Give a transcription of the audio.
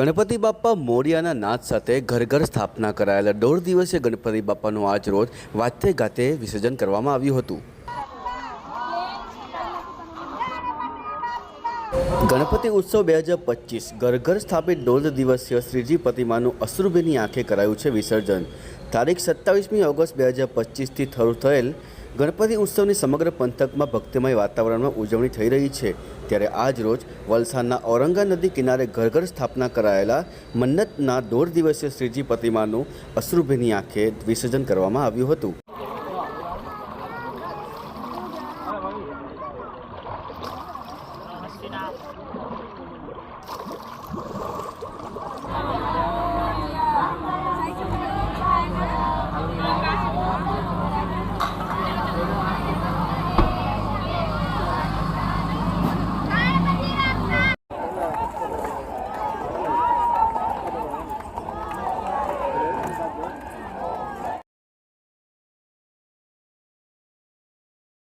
ગણપતિ બાપ્પા મોરિયાના નાદ સાથે ઘર ઘર સ્થાપના કરાયેલા દોઢ દિવસીય ગણપતિ બાપ્પાનું આજ રોજ વાતે ગાતે વિસર્જન કરવામાં આવ્યું હતું. ગણપતિ ઉત્સવ બે હજાર પચીસ ઘર ઘર સ્થાપિત દોઢ દિવસીય શ્રીજી પ્રતિમાનું અશ્રુભીની આંખે કરાયું છે વિસર્જન. તારીખ સત્તાવીસમી ઓગસ્ટ બે હજાર પચીસથી શરૂ થયેલ ગણપતિ ઉત્સવની સમગ્ર પંથકમાં ભક્તિમય વાતાવરણમાં ઉજવણી થઈ રહી છે ત્યારે આજ રોજ વલસાડના ઔરંગા નદી કિનારે ઘર ઘર સ્થાપના કરાયેલા મન્નતના દોઢ દિવસીય શ્રીજી પ્રતિમાનું અશ્રુભીની આંખે વિસર્જન કરવામાં આવ્યું હતું